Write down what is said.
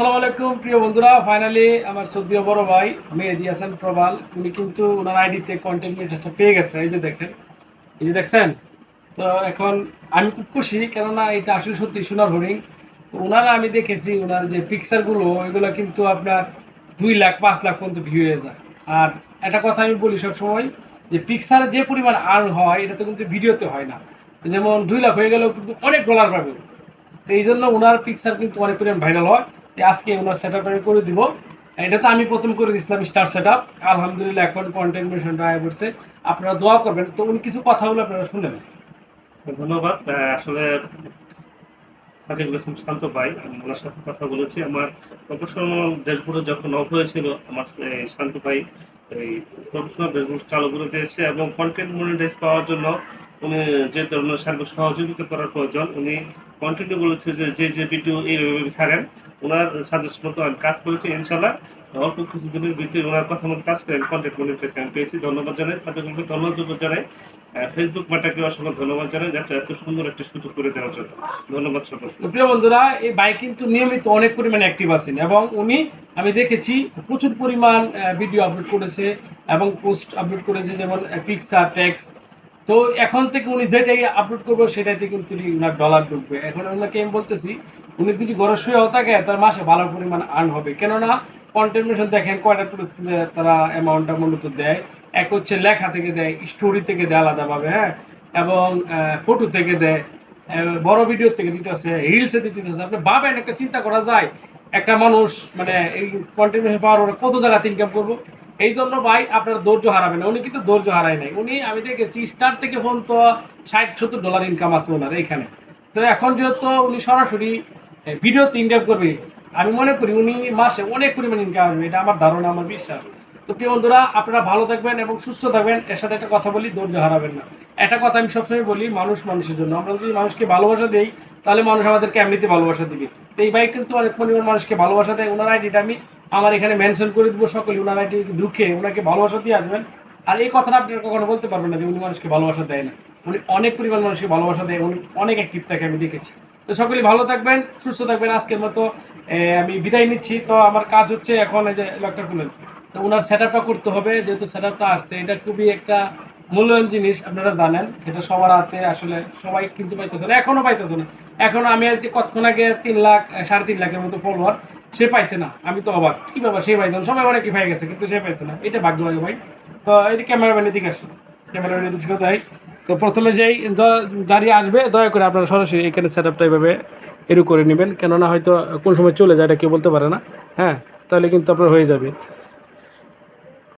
আসসালামু আলাইকুম, প্রিয় বন্ধুরা। ফাইনালি আমার সদ্যীয় বড় ভাই, মেহেদি হাসান প্রবাল। উনি কিন্তু ওনার আইডিতে কন্টেন্ট একটা পেয়ে গেছে। এই যে দেখেন, এই যে দেখছেন? তো এখন আমি খুব খুশি, কেননা এটা আসলে সত্যি সোনার হরিং তো ওনারা আমি দেখেছি, ওনার যে পিকচারগুলো এগুলো কিন্তু আপনার দুই লাখ, পাঁচ লাখ পর্যন্ত ভিউ হয়ে যায়। আর একটা কথা আমি বলি সবসময়, যে পিকচারে যে পরিমাণ আর্ন হয়, এটা তো কিন্তু ভিডিওতে হয় না। যেমন দুই লাখ হয়ে গেলেও কিন্তু অনেক ডলার পাবে তো এই জন্য ওনার পিকচার কিন্তু অনেক পরিমাণ ভাইরাল হয়। আজকে ওনার সেট আমি করে দিব। এটা তো আমি প্রথম করে দিয়েছিলাম স্টার সেট আপ আলহামদুলিল্লাহ এখন কন্টেন্ট মেশনটা আয় করছে। আপনারা দোয়া করবেন। তো উনি কিছু কথা বলে আপনারা শুনেন ধন্যবাদ। আসলে সাকিবুল শান্ত ভাই, আমি ওনার সাথে কথা বলেছি। আমার প্রফেশনাল ড্যাশবোর্ডে যখন অফ হয়েছিল, আমার শান্ত ভাই এই প্রফেশনাল ড্যাশবোর্ড চালু করে দিয়েছে এবং কন্টেন্ট মনিটাইজ পাওয়ার জন্য উনি যে ধরনের সার্বিক সহযোগিতা করার প্রয়োজন, উনি কন্টিনিউ বলেছে যে যে যে ভিডিও এইভাবে ছাড়েন ওনার সাজেস্ট মতো আমি কাজ করেছি ইনশাল্লাহ অল্প কিছুদিনের ভিতরে ওনার কথা মতো কাজ করে কন্টেন্ট মনিটাইজেশন পেয়েছি ধন্যবাদ জানাই সাকিবুলকে ধন্যবাদ জানাই। ফেসবুক মাটাকে অসংখ্য ধন্যবাদ জানাই, যাতে এত সুন্দর একটি সুযোগ করে দেওয়ার জন্য। ধন্যবাদ সকল প্রিয় বন্ধুরা, এই বাইক কিন্তু নিয়মিত অনেক পরিমাণে অ্যাক্টিভ আছেন এবং উনি, আমি দেখেছি, প্রচুর পরিমাণ ভিডিও আপলোড করেছে এবং পোস্ট আপলোড করেছে, যেমন পিকচার টেক্সট তো এখন থেকে উনি যেটাই আপলোড করবে সেটাতে কিন্তু উনার ডলার ঢুকবে। এখন ওনাকে আমি বলতেছি, উনি যদি ঘরে শুয়েও থাকে, তার মাসে ভালো পরিমাণ আর্ন হবে। কেননা কন্টেন্টেশন দেখেন কয়টা তারা অ্যামাউন্টটা মূলত দেয়। এক হচ্ছে লেখা থেকে দেয় স্টোরি থেকে দেয় আলাদাভাবে হ্যাঁ? এবং ফটো থেকে দেয় বড় ভিডিও থেকে দিতেছে রিলসে দিতেছে। আপনি ভাবেন, একটা চিন্তা করা যায়, একটা মানুষ মানে এই কন্টেন্ট পাওয়ার কত জায়গাতে ইনকাম করব? এই জন্য ভাই আপনার ধৈর্য হারাবেন না। উনি কিন্তু ধৈর্য হারায় নাই। উনি, আমি দেখেছি, স্টার থেকে ফোন তো ষাট, সত্তর ডলার ইনকাম আছে ওনার এইখানে। তো এখন যেহেতু উনি সরাসরি ভিডিওতে ইনকাম করবে, আমি মনে করি উনি মাসে অনেক পরিমাণ ইনকাম আসবে। এটা আমার ধারণা, আমার বিশ্বাস। তো প্রিয় বন্ধুরা, আপনারা ভালো থাকবেন এবং সুস্থ থাকবেন। এর সাথে একটা কথা বলি, ধৈর্য হারাবেন না। একটা কথা আমি সবসময় বলি, মানুষ মানুষের জন্য। আমরা যদি মানুষকে ভালোবাসা দিই, তাহলে মানুষ আমাদেরকে এমনিতে ভালোবাসা দিবে। তো এই বাইক কিন্তু অনেক পরিমাণ মানুষকে ভালোবাসা দেয়। ওনার আইডিটা আমি আমার এখানে মেনশন করে দিব সকলে, ওনারা আইডি ঢুকে ওনাকে ভালোবাসা দিয়ে আসবেন। আর এই কথাটা আপনারা কখনো বলতে পারবেন না যে উনি মানুষকে ভালোবাসা দেয় না। উনি অনেক পরিমাণ মানুষকে ভালোবাসা দেয়, উনি অনেক অ্যাক্টিভ থাকে আমি দেখেছি। তো সকলে ভালো থাকবেন, সুস্থ থাকবেন আজকের মতো। আমি বিদায় নিচ্ছি। তো আমার কাজ হচ্ছে এখন এই যে লকটা খুলেন তো ওনার সেট করতে হবে, যেহেতু সেট আপটা আসছে, এটা খুবই একটা মূল্যায়ন জিনিস, আপনারা জানেন। এটা সবার হাতে আসলে সবাই কিন্তু পাইতেছে না, এখনও পাইতেছে না। এখনও আমি আজকে কতক্ষণ আগে? তিন লাখ, সাড়ে তিন লাখের মতো ফলোয়ার সে পাইছে না, আমি তো অবাক। কি বাবা সে পাইছে না, সবাই অনেক কি গেছে, কিন্তু সে পাইছে না। এটা ভাগ্য লাগে ভাই। তো এই ক্যামেরাম্যানের দিকে আসে। ক্যামেরাম্যানের দিকে তাই তো প্রথমে যেই দাঁড়িয়ে আসবে, দয়া করে আপনারা সরাসরি এখানে সেট আপটা এইভাবে এরু করে নেবেন। কেননা হয়তো কোন সময় চলে যায়, এটা কেউ বলতে পারে না। হ্যাঁ তাহলে কিন্তু আপনার হয়ে যাবে।